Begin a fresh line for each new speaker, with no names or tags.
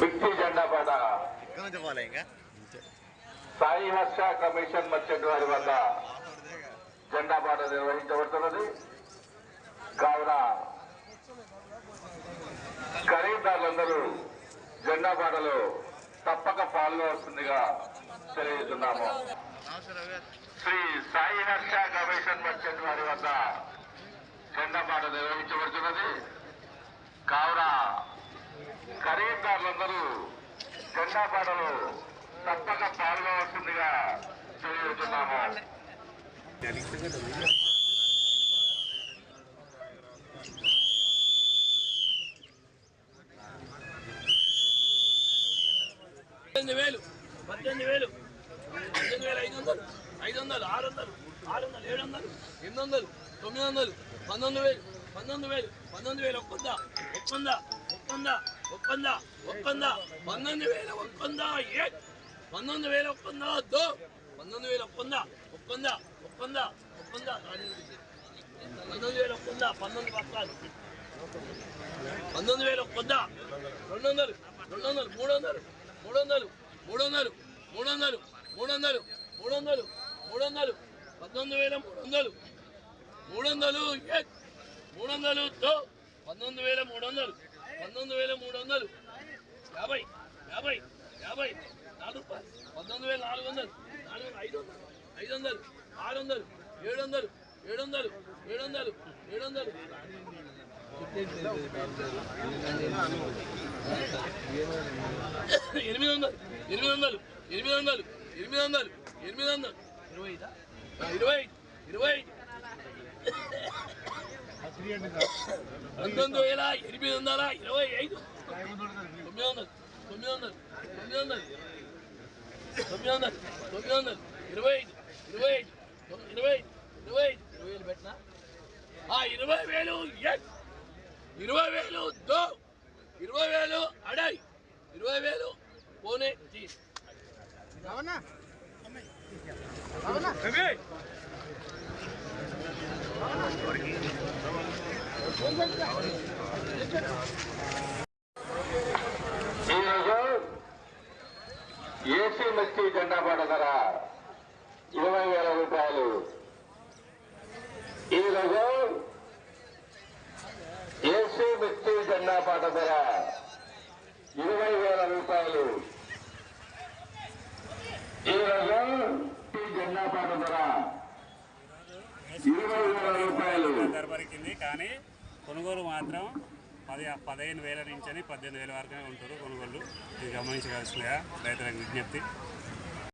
జెండా Sai Harsha commission merchant వారి వద్ద జెండా పాట నిర్వహించబడుతున్నది. కావున ఖరీదారులందరూ జెండా పాటలో తప్పక పాల్గొవలసిందిగా తెలియజేస్తున్నాము. శ్రీ సాయి హర్ష కమిషన్ మర్చెంట్ వారి వద్ద జెండా పాట నిర్వహించబడుతున్నది కావున ఖరీదారులందరూ జెండా తప్పక పాల్గొవలసిందిగా తెలియజేస్తున్నాము.
పద్దెనిమిది వేలు పద్దెనిమిది వేలు. పద్దెనిమిది వేల ఐదు వందలు ఐదు వందలు ఆరు వందలు ఆరు వందలు ఏడు వందలు ఎనిమిది వందలు తొమ్మిది వందలు పంతొమ్మిది వేలు పంతొమ్మిది వేలు పంతొమ్మిది వేలు ఒక్కొంద ఒక్కొంద ఒక్కొంద ఒక్కొంద ఒక్కొంద పంతొమ్మిది వేల ఒక్కొంద ఏ? పంతొమ్మిది వేల ఒక్కొంద దో. పంతొమ్మిది వేల ఒక్కొంద ఒక్కొంద ఒక్కొంద ఒక్కొంద పంతొమ్మిది వేల ఒక్కొంద పంతొమ్మిది పత్రాలు. పంతొమ్మిది వేల ఒక్కొంద రెండు వందలు రెండు వందలు మూడు వందలు మూడు వందలు మూడు వందలు మూడు వందలు మూడు వందలు మూడు వందలు మూడు వందలు పంతొమ్మిది వేల మూడు వందలు మూడు వందలు మూడు వందలు పంతొమ్మిది వేల మూడు వందలు పంతొమ్మిది వేల మూడు వందలు. యాభై యాభై యాభై నాలుగు రూపాయలు పంతొమ్మిది వేల నాలుగు వందలు. నాలుగు వందలు ఐదు వందలు ఐదు వందలు ఆరు వందలు ఏడు వందలు ఏడు వందలు ఏడు వందలు ఏడు వందలు. ఎనిమిది వందలు ఎనిమిది వందలు ఎనిమిది వందలు ఎనిమిది వందలు ఎనిమిది వందలు. ఇరవై ఇరవై పంతొమ్మిది వేల ఎనిమిది వందల ఇరవై ఐదు. తొమ్మిది వందలు తొమ్మిది వందలు తొమ్మిది వందలు తొమ్మిది వందలు తొమ్మిది వందలు ఇరవై ఐదు ఇరవై ఐదు ఇరవై ఐదు ఇరవై ఐదు ఇరవై వేలు పెట్టినా? ఆ ఇరవై వేలు ఎస్ ఇరవై వేలు దో ఇరవై వేలు అడాయి ఇరవై వేలు పోనే తీ. రవి,
ఈరోజు ఏసీ మిర్చి జెండా పాట ధర ఇరవై వేల రూపాయలు ఈరోజు ఏసీ మిర్చి జెండా పాట ధర ఇరవై వేల రూపాయలు ఈరోజు ఈ జెండా పాట ధర ఇరవై వేల రూపాయలు
కానీ కొనుగోలు మాత్రం పది పదిహేను వేల నుంచి పద్దెనిమిది వేల వరకే ఉంటారు కొనుగోలు ఇది గమనించగలిసిన రైతులకు విజ్ఞప్తి.